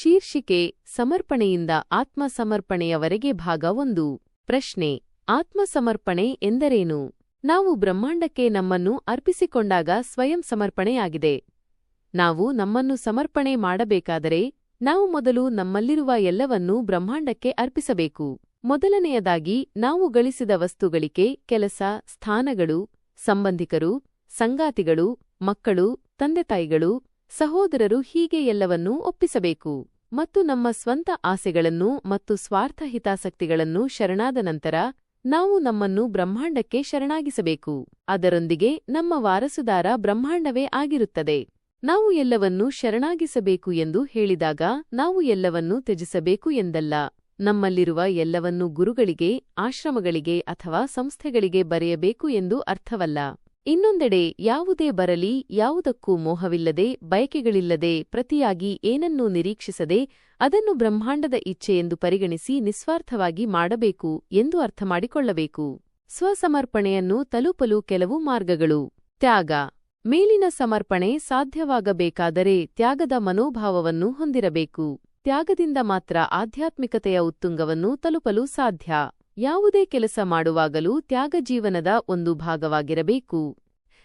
ಶೀರ್ಷಿಕೆ, ಸಮರ್ಪಣೆಯಿಂದ ಆತ್ಮಸಮರ್ಪಣೆಯವರೆಗೆ ಭಾಗ ಒಂದು. ಪ್ರಶ್ನೆ, ಆತ್ಮಸಮರ್ಪಣೆ ಎಂದರೇನು? ನಾವು ಬ್ರಹ್ಮಾಂಡಕ್ಕೆ ನಮ್ಮನ್ನು ಅರ್ಪಿಸಿಕೊಂಡಾಗ ಸ್ವಯಂ ಸಮರ್ಪಣೆಯಾಗಿದೆ. ನಾವು ನಮ್ಮನ್ನು ಸಮರ್ಪಣೆ ಮಾಡಬೇಕಾದರೆ ನಾವು ಮೊದಲು ನಮ್ಮಲ್ಲಿರುವ ಎಲ್ಲವನ್ನೂ ಬ್ರಹ್ಮಾಂಡಕ್ಕೆ ಅರ್ಪಿಸಬೇಕು. ಮೊದಲನೆಯದಾಗಿ, ನಾವು ಗಳಿಸಿದ ವಸ್ತುಗಳಿಕೆ ಕೆಲಸ, ಸ್ಥಾನಗಳು, ಸಂಬಂಧಿಕರು, ಸಂಗಾತಿಗಳು, ಮಕ್ಕಳು, ತಂದೆತಾಯಿಗಳು ಸಹೋದರರು ಹೀಗೆ ಎಲ್ಲವನ್ನೂ ಒಪ್ಪಿಸಬೇಕು. ಮತ್ತು ನಮ್ಮ ಸ್ವಂತ ಆಸೆಗಳನ್ನು ಮತ್ತು ಸ್ವಾರ್ಥ ಹಿತಾಸಕ್ತಿಗಳನ್ನು ಶರಣಾದ ನಂತರ ನಾವು ನಮ್ಮನ್ನು ಬ್ರಹ್ಮಾಂಡಕ್ಕೆ ಶರಣಾಗಿಸಬೇಕು. ಅದರೊಂದಿಗೆ ನಮ್ಮ ವಾರಸುದಾರ ಬ್ರಹ್ಮಾಂಡವೇ ಆಗಿರುತ್ತದೆ. ನಾವು ಎಲ್ಲವನ್ನೂ ಶರಣಾಗಿಸಬೇಕು ಎಂದು ಹೇಳಿದಾಗ ನಾವು ಎಲ್ಲವನ್ನೂ ತ್ಯಜಿಸಬೇಕು ಎಂದಲ್ಲ. ನಮ್ಮಲ್ಲಿರುವ ಎಲ್ಲವನ್ನೂ ಗುರುಗಳಿಗೆ, ಆಶ್ರಮಗಳಿಗೆ ಅಥವಾ ಸಂಸ್ಥೆಗಳಿಗೆ ಬರೆಯಬೇಕು ಎಂದು ಅರ್ಥವಲ್ಲ. ಇನ್ನೊಂದೆಡೆ ಯಾವುದೇ ಬರಲಿ, ಯಾವುದಕ್ಕೂ ಮೋಹವಿಲ್ಲದೆ, ಬಯಕೆಗಳಿಲ್ಲದೆ, ಪ್ರತಿಯಾಗಿ ಏನನ್ನೂ ನಿರೀಕ್ಷಿಸದೆ, ಅದನ್ನು ಬ್ರಹ್ಮಾಂಡದ ಇಚ್ಛೆ ಎಂದು ಪರಿಗಣಿಸಿ ನಿಸ್ವಾರ್ಥವಾಗಿ ಮಾಡಬೇಕು ಎಂದು ಅರ್ಥಮಾಡಿಕೊಳ್ಳಬೇಕು. ಸ್ವಸಮರ್ಪಣೆಯನ್ನು ತಲುಪಲು ಕೆಲವು ಮಾರ್ಗಗಳು. ತ್ಯಾಗ. ಮೇಲಿನ ಸಮರ್ಪಣೆ ಸಾಧ್ಯವಾಗಬೇಕಾದರೆ ತ್ಯಾಗದ ಮನೋಭಾವವನ್ನು ಹೊಂದಿರಬೇಕು. ತ್ಯಾಗದಿಂದ ಮಾತ್ರ ಆಧ್ಯಾತ್ಮಿಕತೆಯ ಉತ್ತುಂಗವನ್ನು ತಲುಪಲು ಸಾಧ್ಯ. ಯಾವುದೇ ಕೆಲಸ ಮಾಡುವಾಗಲೂ ತ್ಯಾಗ ಜೀವನದ ಒಂದು ಭಾಗವಾಗಿರಬೇಕು.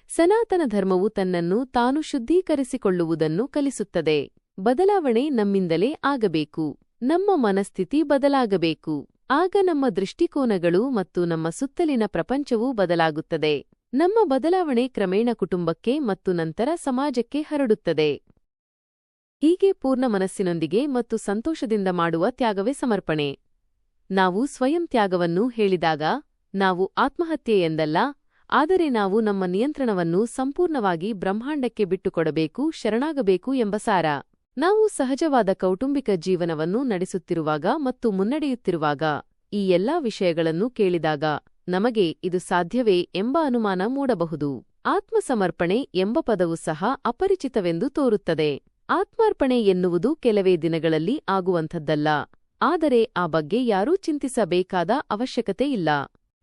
ಸನಾತನ ಧರ್ಮವು ತನ್ನನ್ನು ತಾನು ಶುದ್ಧೀಕರಿಸಿಕೊಳ್ಳುವುದನ್ನು ಕಲಿಸುತ್ತದೆ. ಬದಲಾವಣೆ ನಮ್ಮಿಂದಲೇ ಆಗಬೇಕು. ನಮ್ಮ ಮನಸ್ಥಿತಿ ಬದಲಾಗಬೇಕು. ಆಗ ನಮ್ಮ ದೃಷ್ಟಿಕೋನಗಳು ಮತ್ತು ನಮ್ಮ ಸುತ್ತಲಿನ ಪ್ರಪಂಚವೂ ಬದಲಾಗುತ್ತದೆ. ನಮ್ಮ ಬದಲಾವಣೆ ಕ್ರಮೇಣ ಕುಟುಂಬಕ್ಕೆ ಮತ್ತು ನಂತರ ಸಮಾಜಕ್ಕೆ ಹರಡುತ್ತದೆ. ಹೀಗೆ ಪೂರ್ಣ ಮನಸ್ಸಿನೊಂದಿಗೆ ಮತ್ತು ಸಂತೋಷದಿಂದ ಮಾಡುವ ತ್ಯಾಗವೇ ಸಮರ್ಪಣೆ. ನಾವು ಸ್ವಯಂ ತ್ಯಾಗವನ್ನು ಹೇಳಿದಾಗ ನಾವು ಆತ್ಮಹತ್ಯೆ ಎಂದಲ್ಲ, ಆದರೆ ನಾವು ನಮ್ಮ ನಿಯಂತ್ರಣವನ್ನು ಸಂಪೂರ್ಣವಾಗಿ ಬ್ರಹ್ಮಾಂಡಕ್ಕೆ ಬಿಟ್ಟುಕೊಡಬೇಕು, ಶರಣಾಗಬೇಕು ಎಂಬ ಸಾರ. ನಾವು ಸಹಜವಾದ ಕೌಟುಂಬಿಕ ಜೀವನವನ್ನು ನಡೆಸುತ್ತಿರುವಾಗ ಮತ್ತು ಮುನ್ನಡೆಯುತ್ತಿರುವಾಗ ಈ ಎಲ್ಲಾ ವಿಷಯಗಳನ್ನು ಕೇಳಿದಾಗ ನಮಗೆ ಇದು ಸಾಧ್ಯವೇ ಎಂಬ ಅನುಮಾನ ಮೂಡಬಹುದು. ಆತ್ಮಸಮರ್ಪಣೆ ಎಂಬ ಪದವು ಸಹ ಅಪರಿಚಿತವೆಂದು ತೋರುತ್ತದೆ. ಆತ್ಮಾರ್ಪಣೆ ಎನ್ನುವುದು ಕೆಲವೇ ದಿನಗಳಲ್ಲಿ ಆಗುವಂಥದ್ದಲ್ಲ. ಆದರೆ ಆ ಬಗ್ಗೆ ಯಾರೂ ಚಿಂತಿಸಬೇಕಾದ ಅವಶ್ಯಕತೆ ಇಲ್ಲ.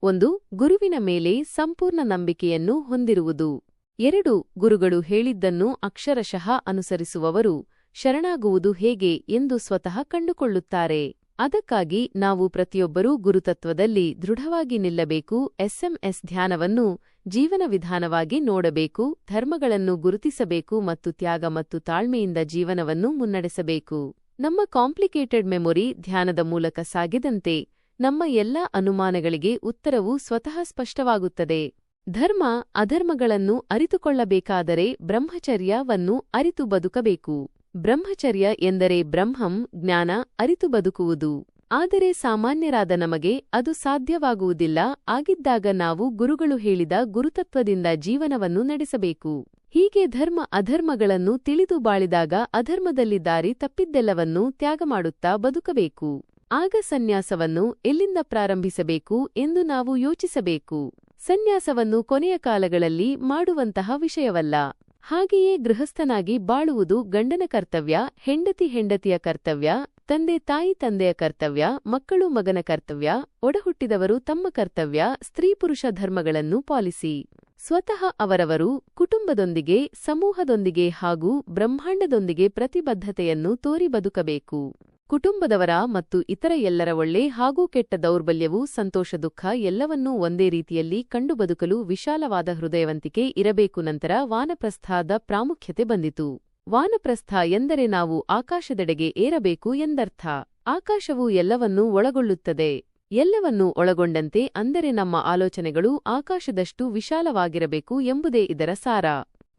ಒಂದು, ಗುರುವಿನ ಮೇಲೆ ಸಂಪೂರ್ಣ ನಂಬಿಕೆಯನ್ನು ಹೊಂದಿರುವುದು. ಎರಡು, ಗುರುಗಳು ಹೇಳಿದ್ದನ್ನು ಅಕ್ಷರಶಃ ಅನುಸರಿಸುವವರು ಶರಣಾಗುವುದು ಹೇಗೆ ಎಂದು ಸ್ವತಃ ಕಂಡುಕೊಳ್ಳುತ್ತಾರೆ. ಅದಕ್ಕಾಗಿ ನಾವು ಪ್ರತಿಯೊಬ್ಬರೂ ಗುರುತತ್ವದಲ್ಲಿ ದೃಢವಾಗಿ ನಿಲ್ಲಬೇಕು, ಎಸ್ಎಂಎಸ್ ಧ್ಯಾನವನ್ನು ಜೀವನ ವಿಧಾನವಾಗಿ ನೋಡಬೇಕು, ಧರ್ಮಗಳನ್ನು ಗುರುತಿಸಬೇಕು ಮತ್ತು ತ್ಯಾಗ ಮತ್ತು ತಾಳ್ಮೆಯಿಂದ ಜೀವನವನ್ನು ಮುನ್ನಡೆಸಬೇಕು. ನಮ್ಮ ಕಾಂಪ್ಲಿಕೇಟೆಡ್ ಮೆಮೊರಿ ಧ್ಯಾನದ ಮೂಲಕ ಸಾಗಿದಂತೆ ನಮ್ಮ ಎಲ್ಲ ಅನುಮಾನಗಳಿಗೆ ಉತ್ತರವು ಸ್ವತಃ ಸ್ಪಷ್ಟವಾಗುತ್ತದೆ. ಧರ್ಮ ಅಧರ್ಮಗಳನ್ನು ಅರಿತುಕೊಳ್ಳಬೇಕಾದರೆ ಬ್ರಹ್ಮಚರ್ಯವನ್ನು ಅರಿತು ಬದುಕಬೇಕು. ಬ್ರಹ್ಮಚರ್ಯ ಎಂದರೆ ಬ್ರಹ್ಮಂ ಜ್ಞಾನ ಅರಿತು ಬದುಕುವುದು. ಆದರೆ ಸಾಮಾನ್ಯರಾದ ನಮಗೆ ಅದು ಸಾಧ್ಯವಾಗುವುದಿಲ್ಲ, ಆಗಿದ್ದಾಗ ನಾವು ಗುರುಗಳು ಹೇಳಿದ ಗುರುತತ್ವದಿಂದ ಜೀವನವನ್ನು ನಡೆಸಬೇಕು. ಹೀಗೆ ಧರ್ಮ ಅಧರ್ಮಗಳನ್ನು ತಿಳಿದು ಬಾಳಿದಾಗ ಅಧರ್ಮದಲ್ಲಿ ದಾರಿ ತಪ್ಪಿದ್ದೆಲ್ಲವನ್ನೂ ತ್ಯಾಗ ಮಾಡುತ್ತಾ ಬದುಕಬೇಕು. ಆಗ ಸನ್ಯಾಸವನ್ನು ಎಲ್ಲಿಂದ ಪ್ರಾರಂಭಿಸಬೇಕು ಎಂದು ನಾವು ಯೋಚಿಸಬೇಕು. ಸನ್ಯಾಸವನ್ನು ಕೊನೆಯ ಕಾಲಗಳಲ್ಲಿ ಮಾಡುವಂತಹ ವಿಷಯವಲ್ಲ. ಹಾಗೆಯೇ ಗೃಹಸ್ಥನಾಗಿ ಬಾಳುವುದು ಗಂಡನ ಕರ್ತವ್ಯ, ಹೆಂಡತಿ ಹೆಂಡತಿಯ ಕರ್ತವ್ಯ ತಂದೆ ತಾಯಿ ತಂದೆಯ ಕರ್ತವ್ಯ, ಮಕ್ಕಳು ಮಗನ ಕರ್ತವ್ಯ, ಒಡಹುಟ್ಟಿದವರು ತಮ್ಮ ಕರ್ತವ್ಯ, ಸ್ತ್ರೀ ಪುರುಷ ಧರ್ಮಗಳನ್ನು ಪಾಲಿಸಿ. ಸ್ವತಃ ಅವರವರು ಕುಟುಂಬದೊಂದಿಗೆ, ಸಮೂಹದೊಂದಿಗೆ ಹಾಗೂ ಬ್ರಹ್ಮಾಂಡದೊಂದಿಗೆ ಪ್ರತಿಬದ್ಧತೆಯನ್ನು ತೋರಿ ಬದುಕಬೇಕು. ಕುಟುಂಬದವರ ಮತ್ತು ಇತರ ಎಲ್ಲರ ಒಳ್ಳೆ ಹಾಗೂ ಕೆಟ್ಟ ದೌರ್ಬಲ್ಯವು, ಸಂತೋಷ, ದುಃಖ ಎಲ್ಲವನ್ನೂ ಒಂದೇ ರೀತಿಯಲ್ಲಿ ಕಂಡು ಬದುಕಲು ವಿಶಾಲವಾದ ಹೃದಯವಂತಿಕೆ ಇರಬೇಕು. ನಂತರ ವಾನಪ್ರಸ್ಥಾದ ಪ್ರಾಮುಖ್ಯತೆ ಬಂದಿತು. ವಾನಪ್ರಸ್ಥ ಎಂದರೆ ನಾವು ಆಕಾಶದೆಡೆಗೆ ಏರಬೇಕು ಎಂದರ್ಥ. ಆಕಾಶವು ಎಲ್ಲವನ್ನೂ ಒಳಗೊಳ್ಳುತ್ತದೆ. ಎಲ್ಲವನ್ನೂ ಒಳಗೊಂಡಂತೆ ಅಂದರೆ ನಮ್ಮ ಆಲೋಚನೆಗಳು ಆಕಾಶದಷ್ಟು ವಿಶಾಲವಾಗಿರಬೇಕು ಎಂಬುದೇ ಇದರ ಸಾರ.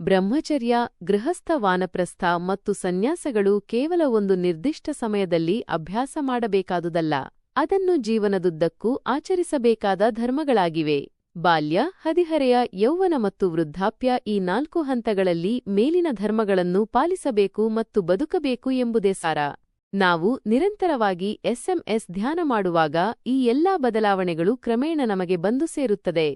ಬ್ರಹ್ಮಚರ್ಯ, ಗೃಹಸ್ಥ ವಾನಪ್ರಸ್ಥ ಮತ್ತು ಸನ್ಯಾಸಗಳು ಕೇವಲ ಒಂದು ನಿರ್ದಿಷ್ಟ ಸಮಯದಲ್ಲಿ ಅಭ್ಯಾಸ ಮಾಡಬೇಕಾದುದಲ್ಲ. ಅದನ್ನು ಜೀವನದುದ್ದಕ್ಕೂ ಆಚರಿಸಬೇಕಾದ ಧರ್ಮಗಳಾಗಿವೆ. ಬಾಲ್ಯ, ಹದಿಹರೆಯ, ಯೌವನ ಮತ್ತು ವೃದ್ಧಾಪ್ಯ ಈ ನಾಲ್ಕು ಹಂತಗಳಲ್ಲಿ ಮೇಲಿನ ಧರ್ಮಗಳನ್ನು ಪಾಲಿಸಬೇಕು ಮತ್ತು ಬದುಕಬೇಕು ಎಂಬುದೇ ಸಾರ. ನಾವು ನಿರಂತರವಾಗಿ ಎಸ್ಎಂಎಸ್ ಧ್ಯಾನ ಮಾಡುವಾಗ ಈ ಎಲ್ಲಾ ಬದಲಾವಣೆಗಳು ಕ್ರಮೇಣ ನಮಗೆ ಬಂದು ಸೇರುತ್ತದೆ.